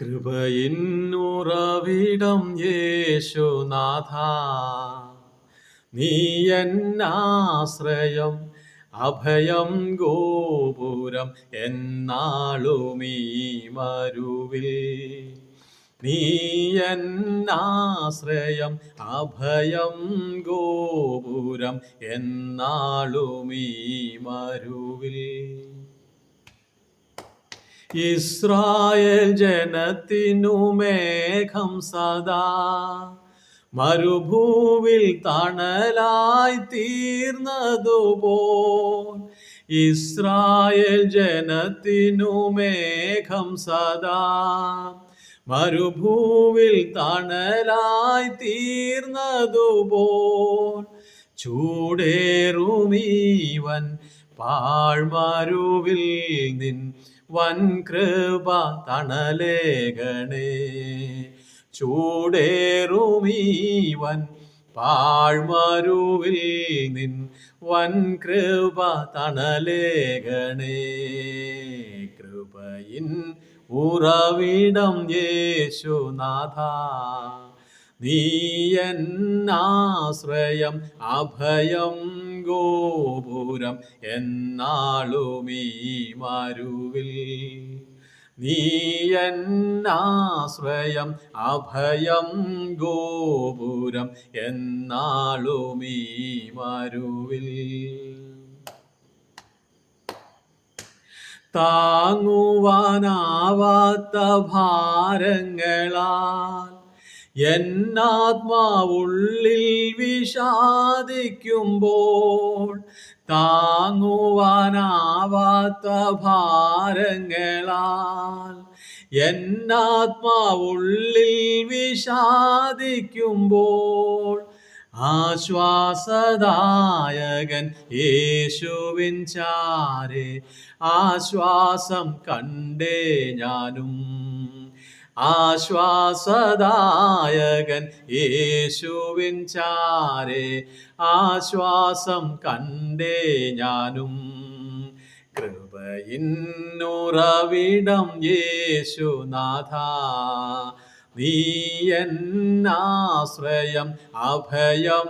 കൃപയിന്നുറവിടം യേശുനാഥ. നീ എന്നാശ്രയം അഭയം ഗോപുരം എന്നാളുമീ മരുവിൽ. നീ എന്നാശ്രയം അഭയം ഗോപുരം എന്നാളുമീ മരുവിൽ. ഇസ്രായേൽ ജനത്തിനു മേഘം സദാ. മരുഭൂവിൽ തണലായി തീർന്നതുപോൽ ഇസ്രായേൽ ജനത്തിനു മേഘം സദാ. മരുഭൂവിൽ തണലായി തീർന്നതുപോൽ ചൂടേറുമീവൻ പാഴ്മരുവിൽ നിൻ വൻ കൃപ തണലേകണേ ചൂടേറുമീവൻ പാഴ്മരുവിൽ നിൻ വൻ കൃപ തണലേകണേ കൃപയിൻ ഉറവിടം യേശുനാഥ. നീ എന്നാശ്രയം അഭയം ഗോപുരം എന്നാളുമീ മരുവിൽ. നീയെന്നാശ്രയം അഭയം ഗോപുരം എന്നാളുമീ മരുവിൽ. താങ്ങുവാനാവാത്ത ഭാരങ്ങളാൽ എന്നാത്മാവുള്ളിൽ വിഷാദിക്കുമ്പോൾ താങ്ങുവാനാവാത്ത ഭാരങ്ങളാൽ എന്നാത്മാവുള്ളിൽ വിഷാദിക്കുമ്പോൾ ആശ്വാസദായകൻ യേശുവിൻ ചാരെ ആശ്വാസം കണ്ടേ ഞാനും. ആശ്വാസദായകൻ യേശുവിൻ ചാരെ ആശ്വാസം കണ്ടേ ഞാനും. കൃപയിന്നുറവിടം യേശുനാഥ നീ എന്നാശ്രയം അഭയം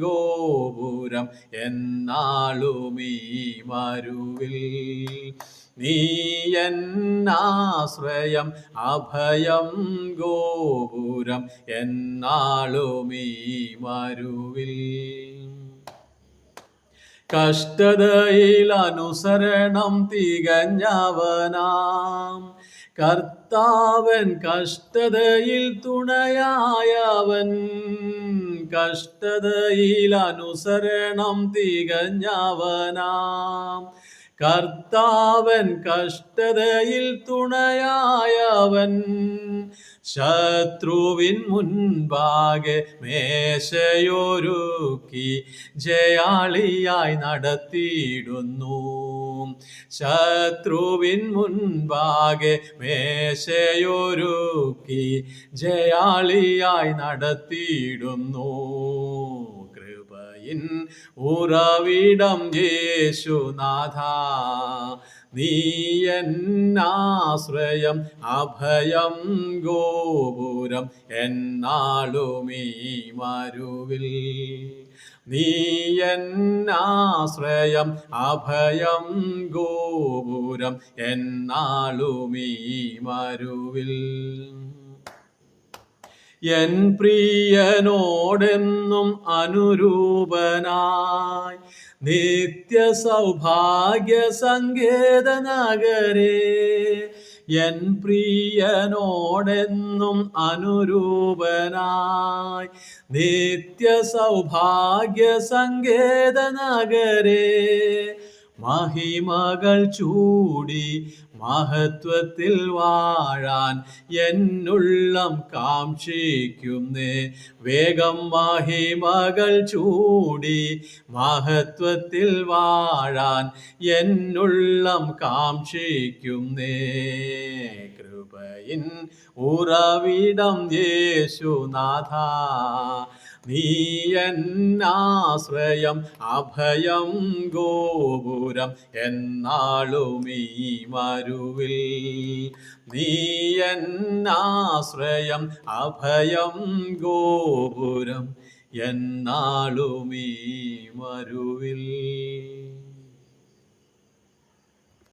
ഗോപുരം എന്നാളുമീ മരുവിൽ. നീ എന്നാശ്രയം അഭയം ഗോപുരം എന്നാളുമീ മരുവിൽ. കഷ്ടതയിൽ അനുസരണം തികഞ്ഞവനാം. കർത്താവൻ കഷ്ടതയിൽ തുണയായവൻ കഷ്ടതയിൽ അനുസരണം തികഞ്ഞവനാം. കർത്താവൻ കഷ്ടതയിൽ തുണയായവൻ ശത്രുവിൻ മുൻപാകെ മേശയൊരുക്കി ജയാളിയായി നടത്തിയിടുന്നു. ശത്രുവിൻ മുൻപാകെ മേശയൊരുക്കി ജയാളിയായി നടത്തിയിടുന്നു. കൃപയിൻ ഉറവിടം യേശുനാഥ. നീ എന്നാശ്രയം അഭയം ഗോപുരം എന്നാളുമീ മരുവിൽ. നീ എന്നാശ്രയം അഭയം ഗോപുരം എന്നാളുമീ മരുവിൽ. എൻ പ്രിയനോടെന്നും അനുരൂപനായി നിത്യ സൗഭാഗ്യ സങ്കേത നഗരേ എൻ പ്രിയനോടെന്നും അനുരൂപനായി നിത്യ സൗഭാഗ്യ സങ്കേത നഗരേ മഹിമകൾ ചൂടി മഹത്വത്തിൽ വാഴാൻ എന്നുള്ളം കാക്ഷിക്കുന്നേ. വേഗം മഹിമകൾ ചൂടി മഹത്വത്തിൽ വാഴാൻ എന്നുള്ളം കാക്ഷിക്കുന്നേ. കൃപയിൻ ഉറവിടം യേശുനാഥ നീ എന്നാശ്രയം അഭയം ഗോപുരം എന്നാളും ഈ മരുവിൽ. നീ എന്നാശ്രയം അഭയം ഗോപുരം എന്നാളും ഈ മരുവിൽ.